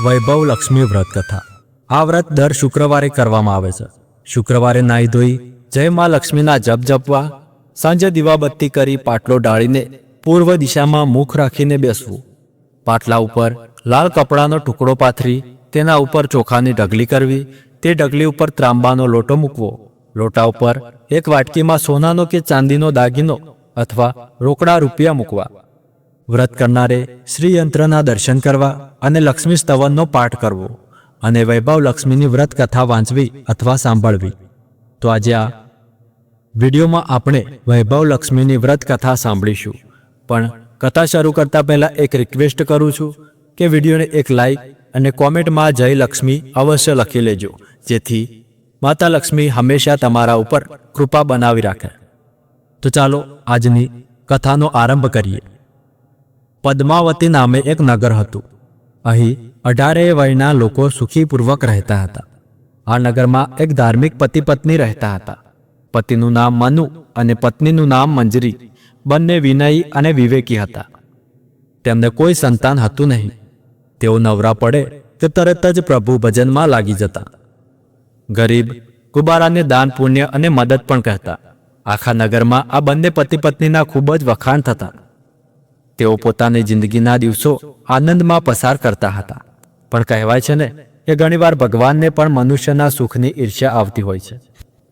વૈભવ લક્ષ્મી વ્રત કથા. આ વ્રત દર શુક્રવારે કરવામાં આવે છે. શુક્રવારે નાહી ધોઈ, જય મા લક્ષ્મીના જપ જપવા, સાંજે દીવાબત્તી કરી પાટલો ડાળીને પૂર્વ દિશામાં મુખ રાખીને બેસવું. પાટલા ઉપર લાલ કપડાનો ટુકડો પાથરી, તેના ઉપર ચોખાની ઢગલી કરવી, તે ઢગલી ઉપર ત્રાંબાનો લોટો મૂકવો. લોટા ઉપર એક વાટકીમાં સોનાનો કે ચાંદીનો દાગીનો અથવા રોકડા રૂપિયા મૂકવા. વ્રત કરનારે શ્રીયંત્રના દર્શન કરવા અને લક્ષ્મી સ્તવનનો પાઠ કરવો અને વૈભવ લક્ષ્મીની વ્રત કથા વાંચવી અથવા સાંભળવી. તો આજે આ વિડીયોમાં આપણે વૈભવ લક્ષ્મીની વ્રત કથા સાંભળીશું. પણ કથા શરૂ કરતા પહેલાં એક રિક્વેસ્ટ કરું છું કે વિડીયોને એક લાઈક અને કોમેન્ટમાં જય લક્ષ્મી અવશ્ય લખી લેજો, જેથી માતા લક્ષ્મી હંમેશા તમારા ઉપર કૃપા બનાવી રાખે. તો ચાલો આજની કથાનો આરંભ કરીએ. પદ્માવતી નામે એક નગર હતું. અહીં અઢારેય વયના લોકો સુખીપૂર્વક રહેતા હતા. આ નગરમાં એક ધાર્મિક પતિ પત્ની રહેતા હતા. પતિનું નામ મનુ અને પત્નીનું નામ મંજરી. બંને વિનયી અને વિવેકી હતા. તેમને કોઈ સંતાન હતું નહીં. તેઓ નવરા પડે તે તરત જ પ્રભુ ભજનમાં લાગી જતા. ગરીબ, કુબારાને દાન, પુણ્ય અને મદદ પણ કહેતા. આખા નગરમાં આ બંને પતિ પત્નીના ખૂબ જ વખાણ થતા. તેઓ પોતાની જિંદગીના દિવસો આનંદમાં પસાર કરતા હતા. પણ કહેવાય છે ને કે ઘણીવાર ભગવાનને પણ મનુષ્યના સુખની ઈર્ષ્યા આવતી હોય છે.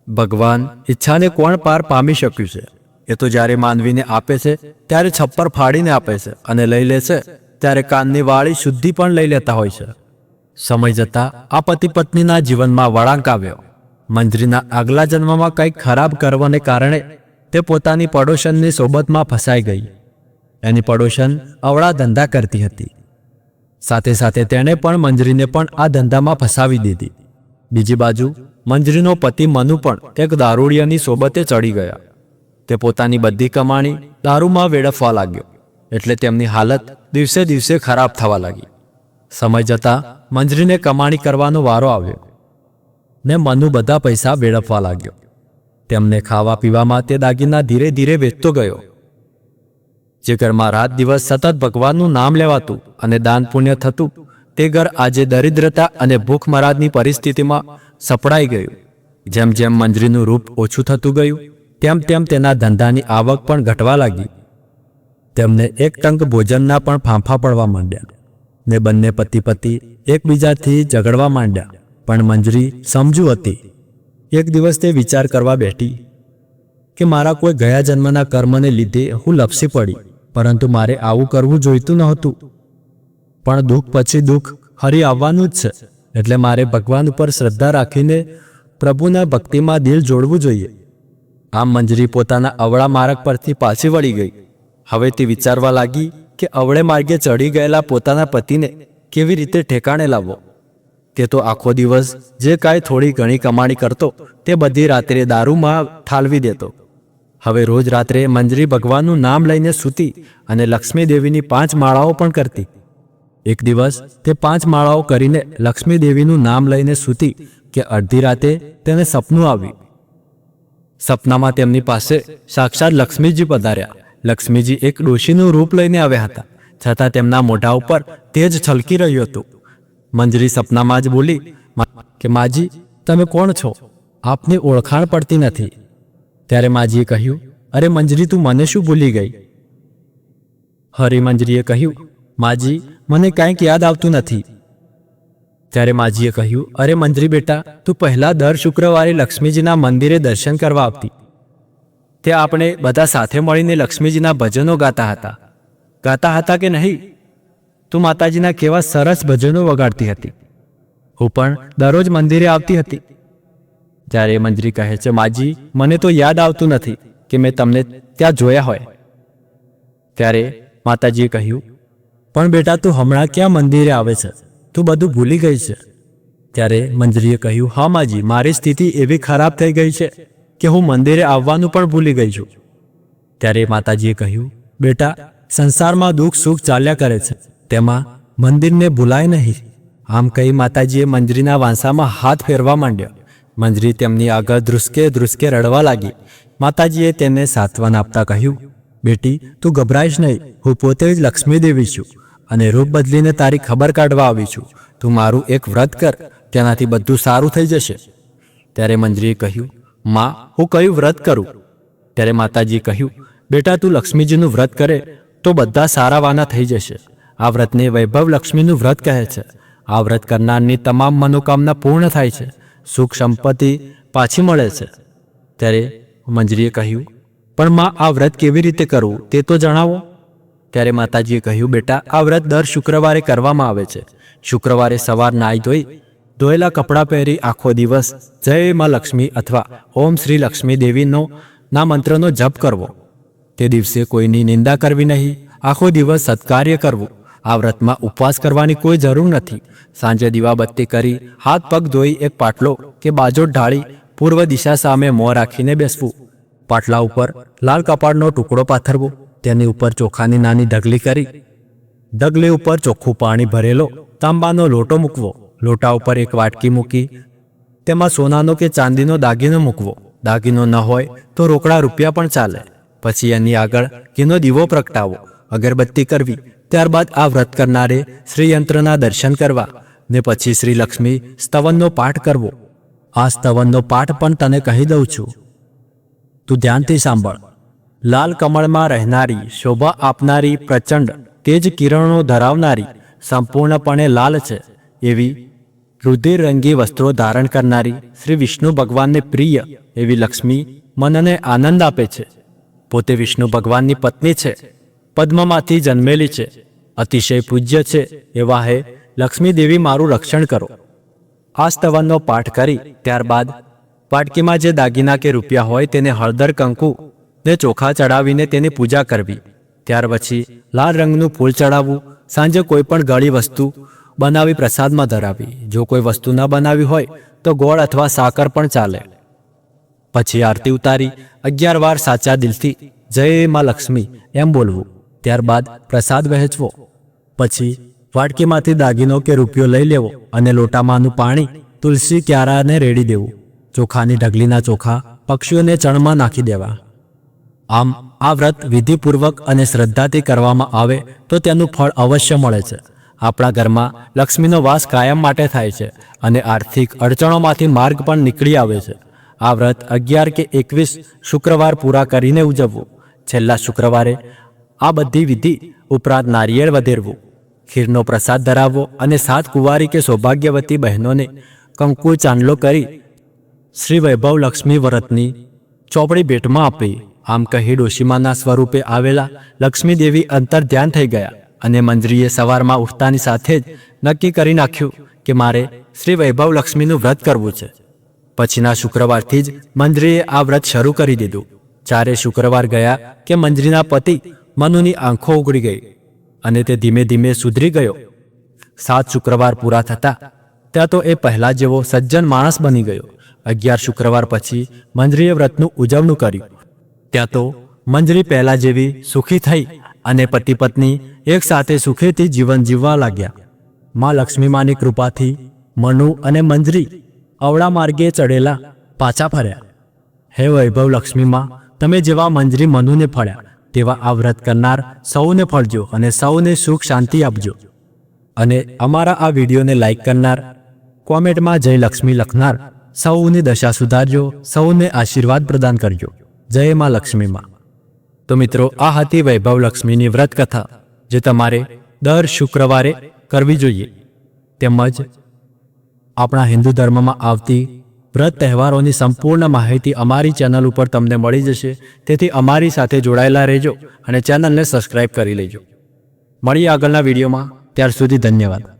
ભગવાન ઈચ્છાને કોણ પાર પામી શક્યું છે? એ તો જ્યારે માનવીને આપે છે, ત્યારે છપ્પર ફાડીને આપે છે અને લઈ લે છે, ત્યારે કાનની વાળી શુદ્ધિ પણ લઈ લેતા હોય છે. સમય જતા આ પતિ પત્નીના જીવનમાં વળાંક આવ્યો. મંજરીના આગલા જન્મમાં કંઈક ખરાબ કરવાને કારણે તે પોતાની પડોશનની સોબતમાં ફસાઈ ગઈ. એની પડોશન અવળા ધંધા કરતી હતી. સાથે સાથે તેણે પણ મંજરીને પણ આ ધંધામાં ફસાવી દીધી. બીજી બાજુ, મંજરીનો પતિ મનુ પણ એક દારૂડિયાની સોબતે ચડી ગયા. તે પોતાની બધી કમાણી દારૂમાં વેડફવા લાગ્યો, એટલે તેમની હાલત દિવસે દિવસે ખરાબ થવા લાગી. સમય જતાં મંજરીને કમાણી કરવાનો વારો આવ્યો ને મનુ બધા પૈસા વેડફવા લાગ્યો. તેમને ખાવા પીવામાં તે દાગીના ધીરે ધીરે વેચતો ગયો. જે ઘરમાં રાત દિવસ સતત ભગવાનનું નામ લેવાતું અને દાન પુણ્ય થતું, તે ઘર આજે દરિદ્રતા અને ભૂખમરાદની પરિસ્થિતિમાં સપડાઈ ગયું. જેમ જેમ મંજરીનું રૂપ ઓછું થતું ગયું, તેમ તેમ તેના ધંધાની આવક પણ ઘટવા લાગી. તેમને એક ટંક ભોજનના પણ ફાંફા પડવા માંડ્યા ને બંને પતિ પતિ એકબીજાથી ઝઘડવા માંડ્યા. પણ મંજરી સમજુ હતી. એક દિવસ તે વિચાર કરવા બેઠી કે મારા કોઈ ગયા જન્મના કર્મને લીધે હું લપસી પડી. પરંતુ મારે આવું કરવું જોઈતું નહોતું. પણ દુઃખ પછી દુઃખ હરી આવવાનું જ છે. એટલે મારે ભગવાન ઉપર શ્રદ્ધા રાખીને પ્રભુના ભક્તિમાં દિલ જોડવું જોઈએ. આમ મંજરી પોતાના અવળા માર્ગ પરથી પાછી વળી ગઈ. હવે તે વિચારવા લાગી કે અવળે માર્ગે ચડી ગયેલા પોતાના પતિને કેવી રીતે ઠેકાણે લાવવો? તે તો આખો દિવસ જે કાંઈ થોડી ઘણી કમાણી કરતો તે બધી રાત્રે દારૂમાં ઠાલવી દેતો. હવે રોજ રાત્રે મંજરી ભગવાનનું નામ લઈને સૂતી અને લક્ષ્મી દેવીની પાંચ માળાઓ પણ કરતી. એક દિવસ તે પાંચ માળાઓ કરીને લક્ષ્મી દેવીનું નામ લઈને સૂતી કે અડધી રાતે તેને સપનું આવ્યું. સપનામાં તેમની પાસે સાક્ષાત લક્ષ્મીજી પધાર્યા. લક્ષ્મીજી એક ડોશીનું રૂપ લઈને આવ્યા હતા. છતાં તેમના મોઢા ઉપર તેજ છલકી રહ્યું હતું. મંજરી સપનામાં જ બોલી કે માજી, તમે કોણ છો? આપની ઓળખાણ પડતી નથી. ત્યારે માજીએ કહ્યું, અરે મંજરી, તું મને શું ભૂલી ગઈ? હરે મંજરીએ કહ્યું, માજી, મને કાંઈક યાદ આવતું નથી. ત્યારે માજીએ કહ્યું, અરે મંજરી બેટા, તું પહેલા દર શુક્રવારે લક્ષ્મીજીના મંદિરે દર્શન કરવા આવતી. તે આપણે બધા સાથે મળીને લક્ષ્મીજીના ભજનો ગાતા હતા. ગાતા હતા કે નહીં? તું માતાજીના કેવા સરસ ભજનો વગાડતી હતી. હું પણ દરરોજ મંદિરે આવતી હતી. જ્યારે મંજરી કહે છે, માજી, મને તો યાદ આવતું નથી કે મેં તમને ત્યાં જોયા હોય. ત્યારે માતાજીએ કહ્યું, પણ બેટા, તું હમણાં ક્યાં મંદિરે આવે છે? તું બધું ભૂલી ગઈ છે. ત્યારે મંજરીએ કહ્યું, હા, માજી, મારી સ્થિતિ એવી ખરાબ થઈ ગઈ છે કે હું મંદિરે આવવાનું પણ ભૂલી ગઈ છું. ત્યારે માતાજીએ કહ્યું, બેટા, સંસારમાં દુઃખ સુખ ચાલ્યા કરે છે, તેમાં મંદિરને ભૂલાય નહીં. આમ કહી માતાજીએ મંજરીના વાંસામાં હાથ ફેરવા માંડ્યો. મંજરી તેમની આગળ ધ્રુસકે ધ્રુસકે રડવા લાગી. માતાજીએ તેને સાંત્વન આપતા કહ્યું, બેટી, તું ગભરાઈશ નહીં. હું પોતે જ લક્ષ્મીદેવી છું અને રૂપ બદલીને તારી ખબર કાઢવા આવી છું. તું મારું એક વ્રત કર, તેનાથી બધું સારું થઈ જશે. ત્યારે મંજરીએ કહ્યું, માં, હું કયું વ્રત કરું? ત્યારે માતાજીએ કહ્યું, બેટા, તું લક્ષ્મીજીનું વ્રત કરે તો બધા સારા વાના થઈ જશે. આ વ્રતને વૈભવ લક્ષ્મીનું વ્રત કહે છે. આ વ્રત કરનારની તમામ મનોકામના પૂર્ણ થાય છે. સુખ સંપત્તિ પાછી મળે છે. ત્યારે મંજરીએ કહ્યું, પણ માં, આ વ્રત કેવી રીતે કરવું તે તો જણાવો. ત્યારે માતાજીએ કહ્યું, બેટા, આ વ્રત દર શુક્રવારે કરવામાં આવે છે. શુક્રવારે સવાર નાઈ ધોઈ, ધોયેલા કપડાં પહેરી આખો દિવસ જય માં લક્ષ્મી અથવા ઓમ શ્રી લક્ષ્મી દેવીનો ના મંત્રનો જપ કરવો. તે દિવસે કોઈની નિંદા કરવી નહીં. આખો દિવસ સત્કાર્ય કરવું. આ વ્રતમાં ઉપવાસ કરવાની કોઈ જરૂર નથી. સાંજે દીવાબત્તી કરી, હાથ પગ ધોઈ એક પાટલો કે બાજોટ ઢાળી પૂર્વ દિશા સામે મોં રાખીને બેસવું. પાટલા ઉપર લાલ કપાળનો ટુકડો પાથરવો, તેની ઉપર ચોખાની નાની ઢગલી કરી. ડગલી ઉપર ચોખ્ખું પાણી ભરેલો તાંબાનો લોટો મૂકવો. લોટા ઉપર એક વાટકી મૂકી, તેમાં સોનાનો કે ચાંદીનો દાગીનો મૂકવો. દાગીનો ન હોય તો રોકડા રૂપિયા પણ ચાલે. પછી એની આગળ ઘીનો દીવો પ્રગટાવો. અગરબત્તી કરવી ત્યારબાદ આ વ્રત કરનારે શ્રીયંત્રના દર્શન કરવા ને પછી શ્રી લક્ષ્મી સ્તવનનો પાઠ કરવો. આ સ્તવનનો પાઠ પણ તને કહી દઉં છું. તું ધ્યાનથી સાંભળ. લાલ કમળમાં રહેનારી, શોભા આપનારી, પ્રચંડ તેજ કિરણો ધરાવનારી, સંપૂર્ણપણે લાલ છે એવી રુધિર રંગી વસ્ત્રો ધારણ કરનારી શ્રી વિષ્ણુ ભગવાનને પ્રિય એવી લક્ષ્મી મનને આનંદ આપે છે. પોતે વિષ્ણુ ભગવાનની પત્ની છે. પદ્મમાંથી જન્મેલી છે. અતિશય પૂજ્ય છે. એવા હે લક્ષ્મીદેવી મારું રક્ષણ કરો. આ સ્તવનનો પાઠ કરી, ત્યારબાદ વાટકીમાં જે દાગીના કે રૂપિયા હોય તેને હળદર કંકુ ને ચોખા ચડાવીને તેની પૂજા કરવી. ત્યાર પછી લાલ રંગનું ફૂલ ચડાવવું, સાંજે કોઈ પણ ગળી વસ્તુ બનાવી પ્રસાદમાં ધરાવી. જો કોઈ વસ્તુ ન બનાવી હોય, તો ગોળ અથવા સાકર પણ ચાલે. પછી આરતી ઉતારી, અગિયાર વાર સાચા દિલથી, જય માં લક્ષ્મી, એમ બોલવું. ત્યારબાદ પ્રસાદ વહેંચવો. પછી વાટકીમાંથી દાગીનો કે રૂપિયો લઈ લેવો અને લોટામાંનું પાણી તુલસી ક્યારાને રેડી દેવું. ચોખાની ઢગલીના ચોખા પક્ષીઓને ચણમાં નાખી દેવા. આમ આ વ્રત વિધિપૂર્વક અને શ્રદ્ધાથી કરવામાં આવે તો તેનું ફળ અવશ્ય મળે છે. આપણા ઘરમાં લક્ષ્મીનો વાસ કાયમ માટે થાય છે અને આર્થિક અડચણોમાંથી માર્ગ પણ નીકળી આવે છે. આ વ્રત અગિયાર કે એકવીસ શુક્રવાર પૂરા કરીને ઉજવવું. છેલ્લા શુક્રવારે આ બધી વિધિ ઉપરાંત નારિયેળ વધેરવું, ખીરનો પ્રસાદ ધરાવવો અને સાત કુંવારી કે સૌભાગ્યવતી બહેનોને કંકુ ચાંદલો કરી શ્રી વૈભવ લક્ષ્મી વ્રતની ચોપડી ભેટમાં આપી. આમ કહી ડોશીમાના સ્વરૂપે આવેલા લક્ષ્મીદેવી અંતર ધ્યાન થઈ ગયા અને મંજરીએ સવારમાં ઉઠતાની સાથે જ નક્કી કરી નાખ્યું કે મારે શ્રી વૈભવ લક્ષ્મીનું વ્રત કરવું છે. પછીના શુક્રવારથી જ મંજરીએ આ વ્રત શરૂ કરી દીધું. ચારે શુક્રવાર ગયા કે મંજરીના પતિ મનુની આંખો ઉગડી ગઈ અને તે ધીમે ધીમે સુધરી ગયો. સાત શુક્રવાર પૂરા થતા ત્યાં તો એ પહેલા જેવો સજ્જન માણસ બની ગયો. અગિયાર શુક્રવાર પછી મંજરીએ વ્રતનું ઉજવણું કર્યું. ત્યાં તો મંજરી પહેલા જેવી સુખી થઈ અને પતિ પત્ની એકસાથે સુખેથી જીવન જીવવા લાગ્યા. માં લક્ષ્મીમાની કૃપાથી મનુ અને મંજરી અવળા માર્ગે ચડેલા પાછા ફર્યા. હે વૈભવ લક્ષ્મીમાં, તમે જેવા મંજરી મનુને ફળ્યા. તેવા આ વ્રત કરનાર સૌને ફળજો અને સૌને સુખ શાંતિ આપજો. અને અમારા આ વિડીયોને લાઈક કરનાર, કોમેન્ટમાં જય લક્ષ્મી લખનાર, સૌની દશા સુધારજો, સૌને આશીર્વાદ પ્રદાન કરજો. જય માં લક્ષ્મીમાં તો મિત્રો, આ હતી વૈભવ લક્ષ્મીની વ્રત કથા જે તમારે દર શુક્રવારે કરવી જોઈએ. તેમજ આપણા હિન્દુ ધર્મમાં આવતી વ્રત તહેવારોની સંપૂર્ણ માહિતી અમારી ચેનલ ઉપર તમને મળી જશે. તેથી અમારી સાથે જોડાયેલા રહેજો અને ચેનલને સબસ્ક્રાઇબ કરી લેજો. મળીએ આગળના વિડીયોમાં. ત્યાર સુધી ધન્યવાદ.